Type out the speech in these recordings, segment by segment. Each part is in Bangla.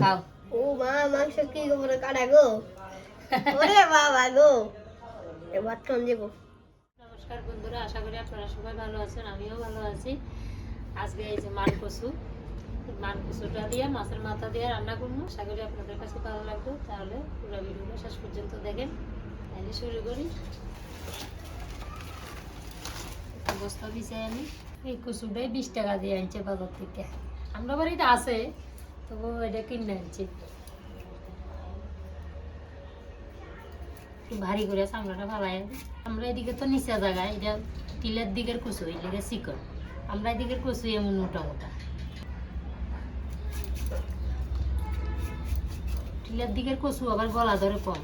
খাও। ও মা মাংস কি করে কাটা গো? ওরে বাবা গো। এবার যাব। নমস্কার বন্ধুরা আশা করি আপনারা সবাই ভালো আছেন আমিও ভালো আছি। আজকে এই যে মান কচু মান কচুটা দিয়ে মাছের মাথা দিয়ে রান্না করব। আশা করি আপনাদের কাছে ভালো লাগবে। তাহলে পুরো ভিডিওটা শেষ পর্যন্ত দেখেন। তাহলে শুরু করি। বস্তা দিছে আমি এই কচুটাই বিশ টাকা দিয়ে আনছে বাজার থেকে। আমরা বাড়িতে আছে। তবু এটা কিনে আনছি ভারী করে চামড়াটা ফালাই আমরা এদিকে তো নিচা জায়গা এটা টিলের দিকের কচু এদিকে চিকন আমরা এদিকের কচু এমন মোটা মোটা টিলের দিকের কচু আবার গলা ধরে কম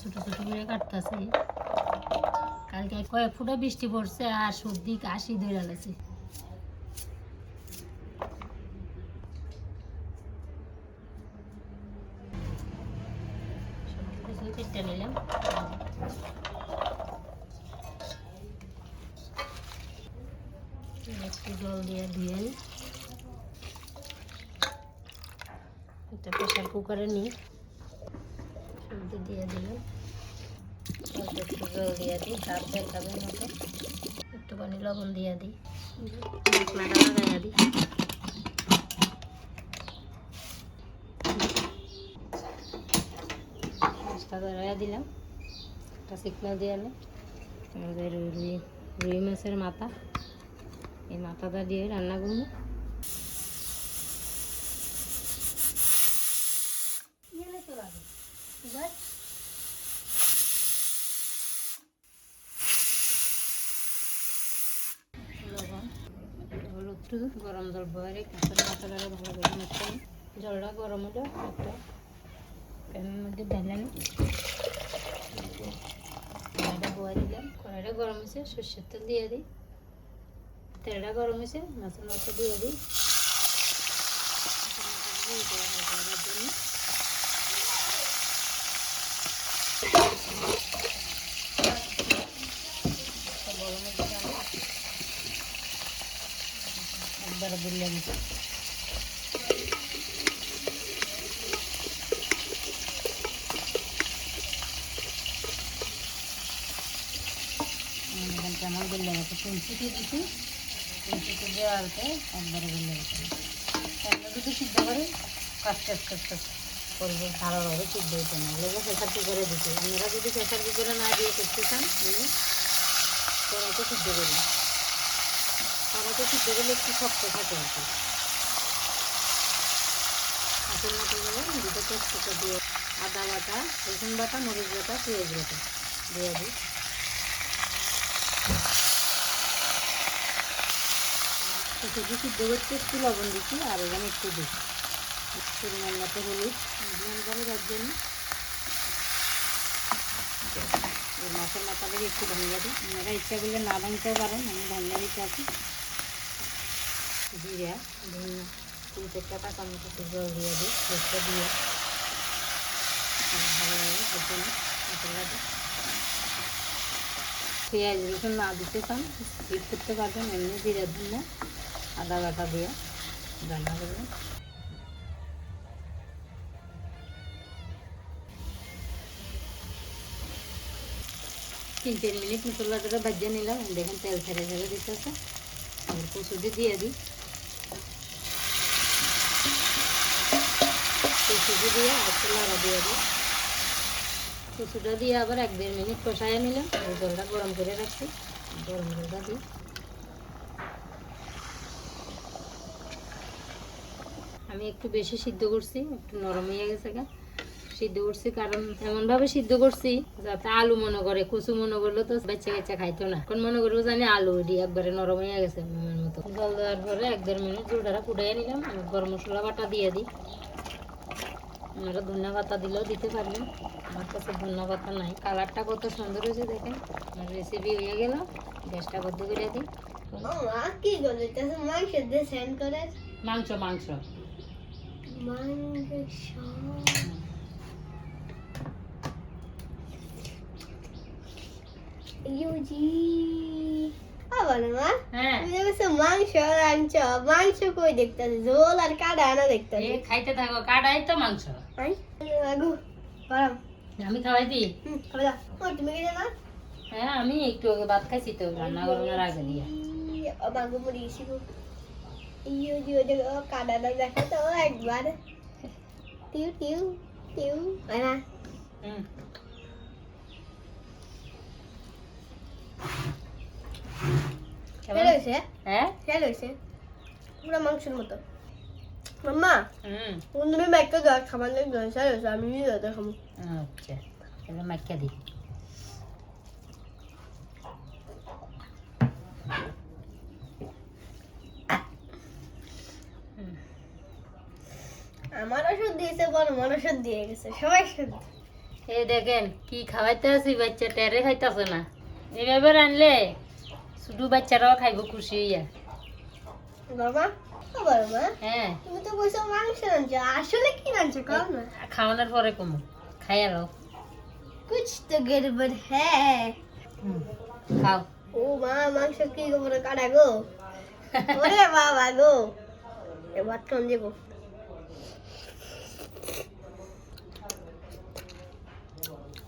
ছোট ছোট করে কাটতেছে। কালকে কয়েক ফুটা বৃষ্টি পড়ছে আর সর্দি কাশি ধরে গেছে। জল দিয়ে কুকারে নিই। সবজি দিয়ে দিলাম। একটু জল দিয়ে দিই ভাত দেখাবের মতো। একটুখানি লবণ দিয়ে দিই। মশলাটা লাগাইয়া দিই ধরাইয়া দিলাম। একটা সিগনাল দিয়ে আমাদের রুই রুই মাছের মাথা। এই মাথাটা দিয়ে রান্না করব লবণ হলুদ একটু গরম জল বয়ে কাঁচের মশলাটা ভালো করে মেখে নিই। জলটা গরম হলে একটা প্যানের মধ্যে ঢেলেন কড়াইটা বয়ে দিলাম। কড়াইটা গরম হয়েছে, সর্ষের তেল দিয়ে দিই। তেলটা গরম হয়েছে মাছের মাথা দিয়ে দিই। জন্য একটা বড় মধ্যে আমি একবার বললাম। আমার বললাম? একটা পেন্সিটি দিচ্ছি পেন্সিটি দেওয়ার পরে একবারে বললাম এমনি যদি সিদ্ধ করে কাস্তে আস্তে আস্তে করব। ভালোভাবে সিদ্ধ হইতে না। এগুলো প্রেশার কুকারে দিতে। আপনারা যদি প্রেশার কুকারে না দিয়ে করতে চান, তাহলে কড়াইতে সিদ্ধ করুন কড়াইতে সিদ্ধ করলে একটু শক্ত থাকে আর কি। হাতের মতো করে দুটো তেজপাতা দিয়ে আদা বাটা, রসুন বাটা, মরিচ বাটা, পেঁয়াজ বাটা দিয়ে দিই। শুধু সিদ্ধ করতে একটু লবণ দিচ্ছি, আর এখানে একটু দিই। পরিমাণ মতো হলুদ। মিডিয়াম করে তার জন্য মাছের মাথাটা একটু ধনিয়া দিই। আপনারা ইচ্ছা করলে না ভাঙতেও পারেন, আমি ধনিয়া দিতে আছি। জিরা ধনিয়া তিন চারটা কাঁচা মতো জল দিয়ে দিই পেস্টটা দিয়ে। পেঁয়াজ, রসুন না দিতে চান স্কিপ করতে পারবেন, এমনি জিরা ধনিয়া আদা বাটা দিয়ে রান্না করবেন। তিন, চার মিনিট মশলাটা ভাজিয়ে নিলাম। দেখেন তেল ছেড়ে ছেড়ে দিতেছে। আর কচুটি দিয়ে দিই। কচুটি দিয়ে একটু লাড়া দিয়ে দিই কচুটা দিয়ে আবার এক দেড় মিনিট কষাইয়ে নিলাম। জলটা গরম করে রাখছি। গরম জলটা দিই আমি একটু বেশি সিদ্ধ করছি, একটু নরম হয়ে গেছে গা। সিদ্ধ করছি কারণ এমন ভাবে সিদ্ধ করছি যাতে আলু মনে করে, কচু মনে করলে তো বেচে বেচে খাইতো না। এখন মনে করব জানি আলু এটি একবারে নরম হয়ে গেছে মোমের মতো। জল দেওয়ার পরে এক দেড় মিনিট জলটা ফুটাইয়ে নিলাম। গরম মশলা বাটা দিয়ে দিই। আপনারা ধনিয়া পাতা দিলেও দিতে পারবেন। আমার কাছে ধনিয়া পাতা নাই। কালারটা কত সুন্দর হয়েছে দেখেন। আমার রেসিপি হয়ে গেল। গ্যাসটা বদ্ধ করে দিই। মাংস? মাংস মাংস। ইউজি মা হ্যাঁ। তুমি মাংস রাঞ্চ মাংস কই দেখতেছে? ঝোল আর কাটা আনা এ দেখতেছে খাইতে থাকো কাটাই তো মাংস। আই আগু বারাম আমি খাওয়াই দিই। হুম খাবে দাও। ও তুমি কি জানো? হ্যাঁ আমি একটু আগে ভাত খাইছি তো রান্না করানোর আগে বাগু মুড়ি শিখু ইউ জিও দেখো দেখো তো একবার। টিউ টিউ টিউ আয় না। হুম। ফেল কেমন? হয়েছে? হ্যাঁ? ফেল হয়েছে? পুরো মাংসের মতো। মাম্মা হুম। তুমি মাইকে দাও খাবার লাগে ফেল হয়েছে আমি নিয়ে যাতে খাব আচ্ছা দিই আমারও সর্দি হয়েছে বড় মারও সর্দি হয়ে গেছে সবাই এই দেখেন কি খাওয়াইতে আছি বাচ্চা টেরে খাইতেছে না। এভাবে রানলে শুধু বাচ্চারাও খাইব খুশি হইয়া। বাবা হ্যাঁ। তুমি তো কইছো মাংস আসলে কি খাওয়ানোর পরে কমু কুছ তো গড়বড় হ্যাঁ। খাও। ও মা মাংস কি কাটা গো? ওরে বাবা গো। এ ভাত কম দেবো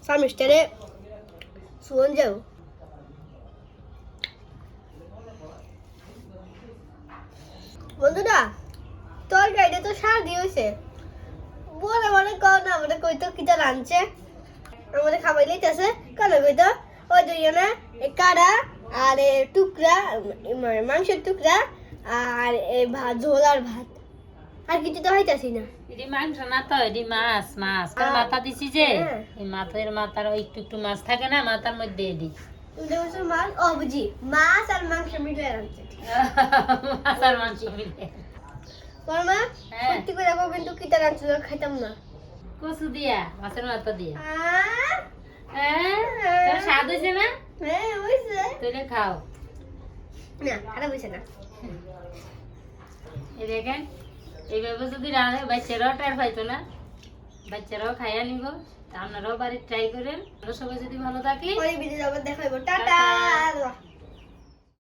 সামিস্টারে সুন যাও। বন্ধুরা তো বলে মানে কও না আমাদের কইতো কিটা রাঁধছে আমাদের খাবার লইতেছে কেন কইতো? ওই দুইজনে কাড়া আর টুকরা মানে মাংসের টুকরা আর ভাত ঝোল আর ভাত। আর কিছু তো হইতাছি না। মাংস না তো এটি মাছ মাছ। মাথা দিছি যে হ্যাঁ। মাথার মাথার একটু একটু মাছ থাকে না মাথার মধ্যে এদি তুমি দেখছ মাছ ও বুঝি মাছ আর মাংস মিলে রাঁধছে মাছ আর মাংস মিলে বড় হ্যাঁ। সত্যি করে রাখো কিন্তু কিটা রাঁধছিল খাইতাম না। কচু দিয়া মাছের মাথা দিয়া। হ্যাঁ? তোর স্বাদ হয়েছে না? হ্যাঁ তাহলে খাও। না খারাপ হয়েছে না। এই দেখেন এইভাবে যদি রাঁধে বাচ্চারাও টের পাইতো না। বাচ্চারাও খাইয়া নিব তা আপনারাও বাড়ির ট্রাই করেন। আমরা সবাই যদি ভালো থাকি দেখাইবো টাটা।